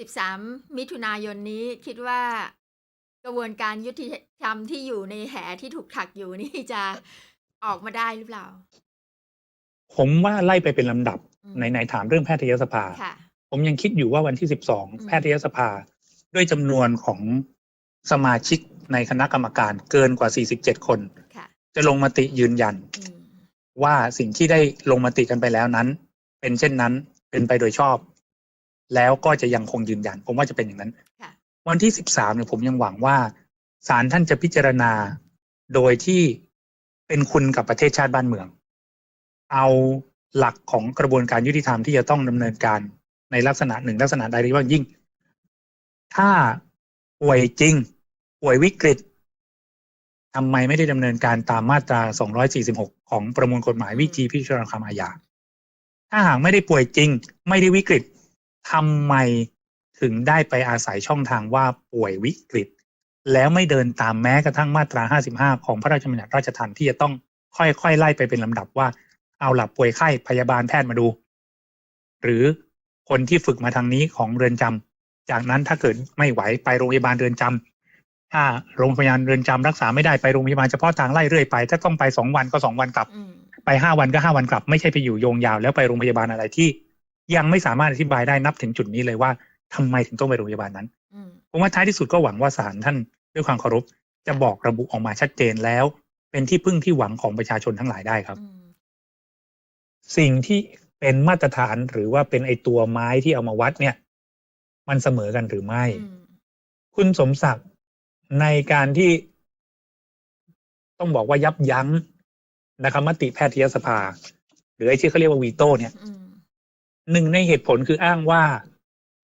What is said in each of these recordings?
13 มิถุนายนนี้คิดว่ากระบวนการยุติธรรมที่อยู่ในแหที่ถูกถักอยู่นี่จะออกมาได้หรือเปล่า?ผมว่าไล่ไปเป็นลำดับอืมไหนๆถามเรื่องแพทยสภาค่ะผมยังคิดอยู่ว่าวันที่อื12มแพทยสภา ด้วยจำนวนของสมาชิกในคณะกรรมการเกินกว่า 47 คนค่ะจะลงมติยืนยันอืมว่าสิ่งที่ได้ลงมติกันไปแล้วนั้น เป็นเช่นนั้นเป็นไปโดยชอบ แล้วก็จะยังคงยืนยัน ผมว่าจะเป็นอย่างนั้นค่ะวันที่13เนี่ยผมยังหวังว่าศาลท่านจะพิจารณาโดยที่เป็นคุณกับประเทศชาติบ้านเมือง เอาหลักของกระบวนการยุติธรรมที่จะต้องดำเนินการในลักษณะหนึ่งลักษณะใดโดยเฉพาะยิ่ง ถ้าป่วยจริง ป่วยวิกฤตทำไมไม่ได้ดำเนินการตามมาตรา 246 ของประมวลกฎหมายอืวิมธีพิจารณาความอาญา ถ้าหากไม่ได้ป่วยจริง ไม่ได้วิกฤต ทำไมถึงได้ไปอาศัยช่องทางว่าป่วยวิกฤต แล้วไม่เดินตามแม้กระทั่งมาตรา 55 ของพระราชบัญญัติราชทัณฑ์ที่จะต้องค่อยๆ ไล่ไปเป็นลำดับว่า เอาหลับป่วยไข้พยาบาลแพทย์มาดู หรือคนที่ฝึกมาทางนี้ของเรือนจำจากนั้นถ้าเกิดไม่ไหวไปโรงพยาบาลเรือนจำถ้าโรงพยาบาลเรือนจำรักษาไม่ได้ไปโรงพยาบาลเฉพาะทางไล่เรื่อยไป ถ้าต้องไปสองวันก็สองวันกลับอืมไปห้าวันก็ห้าวันกลับ ไม่ใช่ไปอยู่โยงยาวแล้วไปโรงพยาบาลอะไรที่ ยังไม่สามารถอธิบายได้นับถึงจุดนี้เลยว่าทำไมถึงต้องไปโรงพยาบาลนั้นอืมผมว่าท้ายที่สุดก็หวังว่าศาลท่านด้วยความเคารพจะบอกระบุออกมาชัดเจนแล้ว เป็นที่พึ่งที่หวังของประชาชนทั้งหลายได้ครับอืมสิ่งที่เป็นมาตรฐานหรือว่าเป็นไอตัวไม้ที่เอามาวัดเนี่ย มันเสมอกันหรือไม่อืมคุณสมศักดิ์ในการที่ ต้องบอกว่ายับยั้งนะครับมติแพทยสภา หรือไอ้ที่เขาเรียกว่าวีโต้เนี่ยอืม หนึ่งในเหตุผลคืออ้างว่า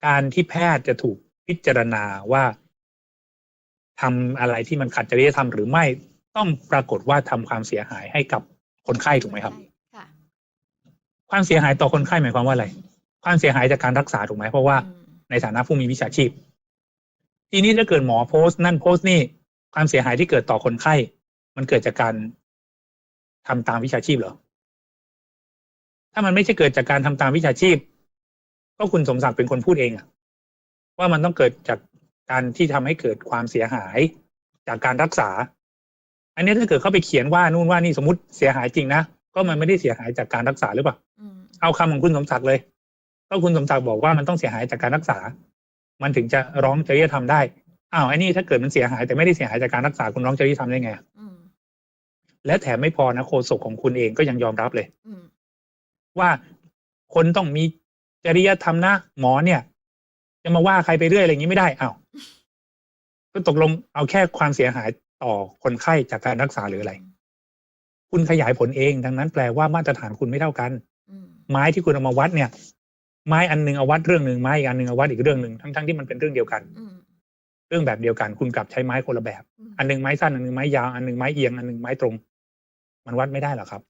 การที่แพทย์จะถูกพิจารณาว่าทำอะไรที่มันขัดจริยธรรมหรือไม่ต้องปรากฏว่าทำความเสียหายให้กับคนไข้ถูกไหมครับใช่ค่ะความเสียหายต่อคนไข้หมายความว่าอะไร ความเสียหายจากการรักษาถูกไหมเพราะว่าอืมในฐานะผู้มีวิชาชีพ ทีนี้ถ้าเกิดหมอโพสต์นั่นโพสต์นี่ความเสียหายที่เกิดต่อคนไข้ มันเกิดจากการทำตามวิชาชีพเหรอ ถ้ามันไม่ใช่เกิดจากการทำตามวิชาชีพ ก็คุณสมศักดิ์เป็นคนพูดเองอะว่ามันต้องเกิดจากการที่ทำให้เกิดความเสียหายจากการรักษา อันนี้ถ้าเกิดเขาไปเขียนว่านู่นว่านี่สมมติเสียหายจริงนะก็มันไม่ได้เสียหายจากการรักษาหรือเปล่าอืมเอาคำของคุณสมศักดิ์เลย ก็คุณสมศักดิ์บอกว่ามันต้องเสียหายจากการรักษา มันถึงจะร้องจริยธรรมได้อ้าวไอ้นี่ถ้าเกิดมันเสียหายแต่ไม่ได้เสียหายจากการรักษาคุณร้องจริยธรรมได้ไงอืมและแถมไม่พอนะโฆษกของคุณเองก็ยังยอมรับเลยอืม ว่าคนต้องมีจริยธรรมนะหมอเนี่ย จะมาว่าใครไปเรื่อยอะไรอย่างนี้ไม่ได้อ้าวก็ตกลงเอาแค่ความเสียหายต่อคนไข้จากการรักษาหรืออะไร คุณขยายผลเองดังนั้นแปลว่ามาตรฐานคุณไม่เท่ากันอืมไม้ที่คุณเอามาวัดเนี่ย ไม้อันหนึงเอาวัดเรื่องหนึ่งไม้อีกอันหนึ่งเอาวัดอีกเรื่องหนึ่งทั้งทั้งที่มันเป็นเรื่องเดียวกันอืมเรื่องแบบเดียวกัน คุณกลับใช้ไม้คนละแบบอืมอันหนึ่งไม้สั้นอันหนึ่งไม้ยาวอันหนึ่งไม้เอียงอันหนึ่งไม้ตรง มันวัดไม่ได้หรอกครับ